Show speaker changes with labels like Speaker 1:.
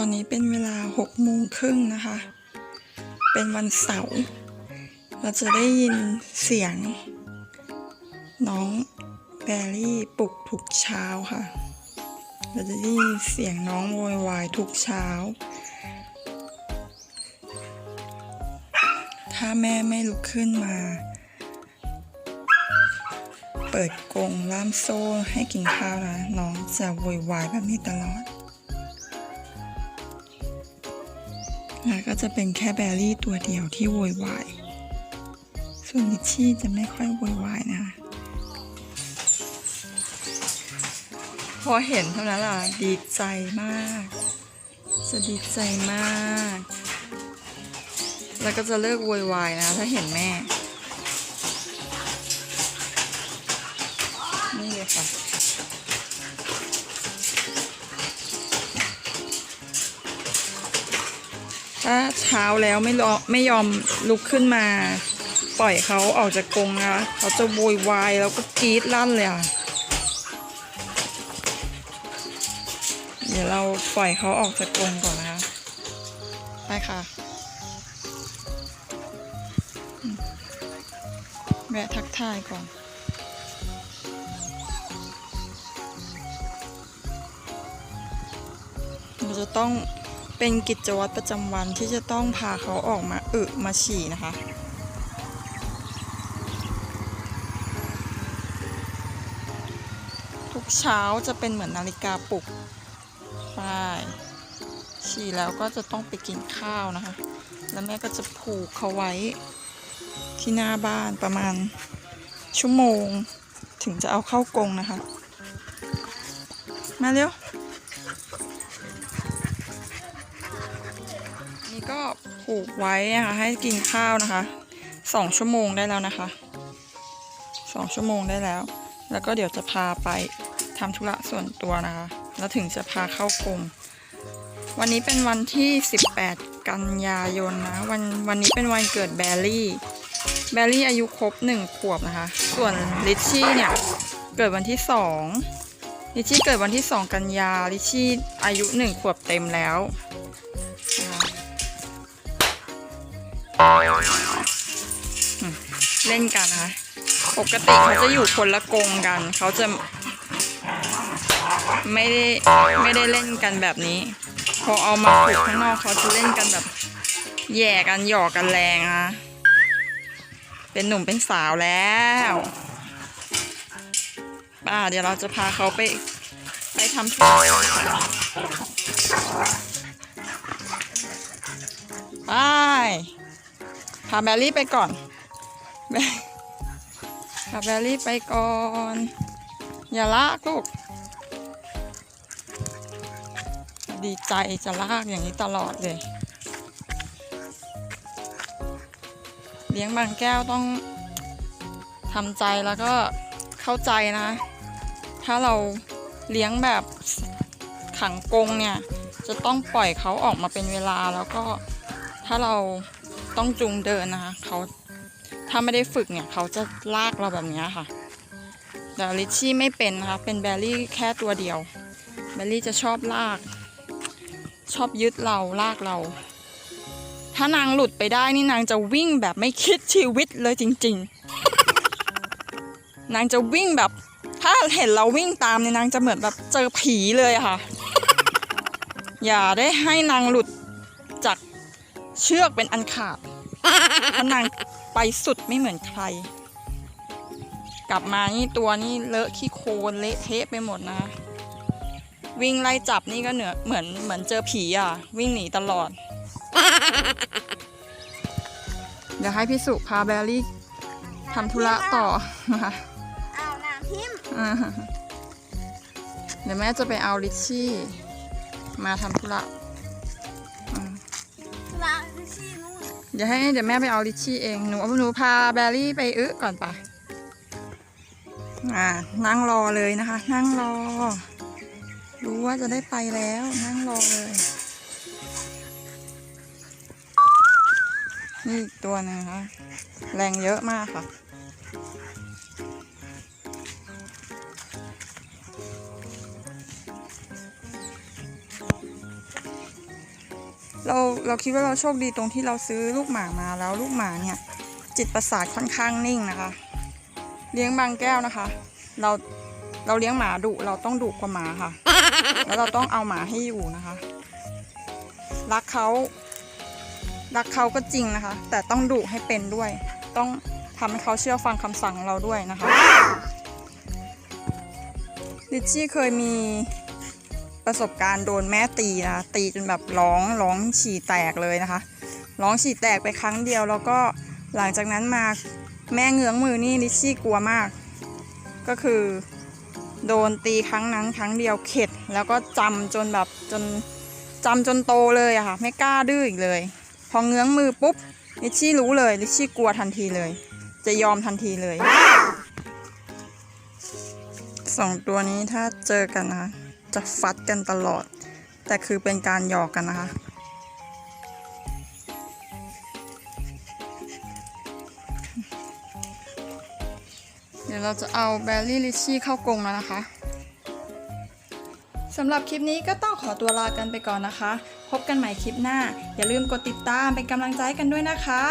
Speaker 1: ตอนนี้เป็นเวลาหกโมงครึ่งนะคะ เป็นวันเสาร์ เราจะได้ยินเสียง น้องแบรี่ปลุกทุกเช้าค่ะ เราจะได้ยินเสียงน้องโวยวายทุกเช้า ถ้าแม่ไม่ลุกขึ้นมาเปิดกรงล่ามโซ่ให้กินข้าวนะ น้องจะโวยวายแบบนี้ตลอด แล้วก็จะเป็นแค่แบรี่ตัวเดียวที่โวยวาย ส่วนลิชชี่จะไม่ค่อยโวยวายนะคะพอเห็นเท่านั้นล่ะดีใจมาก จะดีใจมาก แล้วก็จะเลิกโวยวายนะ ถ้าเห็นแม่ นี่เลยค่ะ ถ้าเช้าแล้วไม่รอไม่ยอมลุกขึ้นมา ปล่อยเขาออกจากกรงนะคะเขาจะโวยวายแล้วก็กรีดลั่นเลยอะเดี๋ยวเราปล่อยเขาออกจากกรงก่อนนะคะไปค่ะแวะทักทายก่อนเราจะต้อง เป็นกิจวัตรประจำวันที่จะต้องพาเขาออกมาอึมาฉี่นะคะ ทุกเช้าจะเป็นเหมือนนาฬิกาปลุกใช่ฉี่แล้วก็จะต้องไปกินข้าวนะคะ แล้วแม่ก็จะผูกเขาไว้ที่หน้าบ้านประมาณชั่วโมง ถึงจะเอาเข้ากรงนะคะ มาเร็ว ก็ผูกไว้นะคะให้กินข้าวนะคะสองชั่วโมงได้แล้วนะคะสองชั่วโมงได้แล้ว แล้วก็เดี๋ยวจะพาไปทำธุระส่วนตัวนะคะ แล้วถึงจะพาเข้ากรมวันนี้เป็นวันที่ 18 กันยายนนะวันวันนี้เป็นวันเกิดแบลลี่ แบลลี่อายุครบ 1 ขวบนะคะ ส่วนลิชชี่เนี่ยเกิดวันที่ 2 ลิชชี่เกิดวันที่ 2 กันยาลิชชี่อายุ 1 ขวบเต็มแล้ว เล่นกันนะคะ ปกติเขาจะอยู่คนละกรงกัน เขาจะ ไม่ได้ไม่ได้เล่นกันแบบนี้ พอเอามาผูกข้างนอกเขาจะเล่นกันแบบ แย่กันหยอกกันแรงนะคะเป็นหนุ่มเป็นสาวแล้วป้าเดี๋ยวเราจะพาเขาไป ไปทำธุระไป พาแบลลี่ไปก่อนแบพาแบลลี่ไปก่อน อย่าลากลูก ดีใจจะลากอย่างนี้ตลอดเลย เลี้ยงบางแก้วต้องทำใจแล้วก็เข้าใจนะ ถ้าเราเลี้ยงแบบขังกรงเนี่ย จะต้องปล่อยเขาออกมาเป็นเวลาแล้วก็ถ้าเรา ต้องจูงเดินนะคะเขาถ้าไม่ได้ฝึกเนี่ยเขาจะลากเราแบบนี้ค่ะ แต่ลิชชี่ไม่เป็นนะคะ เป็นแบลลี่แค่ตัวเดียว แบลลี่จะชอบลาก ชอบยึดเราลากเรา ถ้านางหลุดไปได้นี่นางจะวิ่งแบบไม่คิดชีวิตเลยจริง ๆ นางจะวิ่งแบบ ถ้าเห็นเราวิ่งตามเนี่ยนางจะเหมือนแบบเจอผีเลยค่ะ อย่าได้ให้นางหลุดจาก เชือกเป็นอันขาดเพราะนางไปสุดไม่เหมือนใคร กลับมานี่ตัวนี่เลอะขี้โคลนเละเทะไปหมดนะ วิ่งไล่จับนี่ก็เหนือเหมือนเหมือนเจอผีอะ วิ่งหนีตลอด เดี๋ยวให้พี่สุพาแบลลี่ทำธุระต่อนะคะ
Speaker 2: อ้าวน้ำทิม
Speaker 1: อ่าเดี๋ยวแม่จะไปเอาลิชชี่ มาทำธุระ เดี๋ยวให้เดี๋ยวแม่ไปเอาลิชชี่เอง หนูหนูพาแบรี่ไปอึก่อนปะอ่านั่งรอเลยนะคะ นั่งรอ รู้ว่าจะได้ไปแล้ว นั่งรอเลย นี่อีกตัวนึงนะคะแรงเยอะมากค่ะ เราเราคิดว่าเราโชคดีตรงที่เราซื้อลูกหมามาแล้วลูกหมาเนี่ย จิตประสาทค่อนข้างนิ่งนะคะ เลี้ยงบางแก้วนะคะ เราเราเลี้ยงหมาดุเราต้องดุกว่าหมาค่ะ แล้วเราต้องเอาหมาให้อยู่นะคะ รักเขารักเขาก็จริงนะคะ แต่ต้องดุให้เป็นด้วย ต้องทำให้เขาเชื่อฟังคำสั่งเราด้วยนะคะลิชชี่เคยมี ประสบการณ์โดนแม่ตีนะคะตีจนแบบร้องร้องฉี่แตกเลยนะคะ ร้องฉี่แตกไปครั้งเดียวแล้วก็หลังจากนั้นมาแม่เงื้องมือนี่ลิชชี่กลัวมาก ก็คือโดนตีครั้งนั้นครั้งเดียวเข็ด แล้วก็จำจนแบบจนจำจนโตเลยอะค่ะ ไม่กล้าดื้ออีกเลย พอเงื้องมือปุ๊บลิชชี่รู้เลยลิชชี่กลัวทันทีเลย จะยอมทันทีเลยสองตัวนี้ถ้าเจอกันนะ จะฟัดกันตลอด แต่คือเป็นการหยอกกันนะคะ เดี๋ยวเราจะเอาแบลลี่ลิชชี่เข้ากรงแล้วนะคะสำหรับคลิปนี้ก็ต้องขอตัวลากันไปก่อนนะคะ พบกันใหม่คลิปหน้า อย่าลืมกดติดตามเป็นกำลังใจกันด้วยนะคะ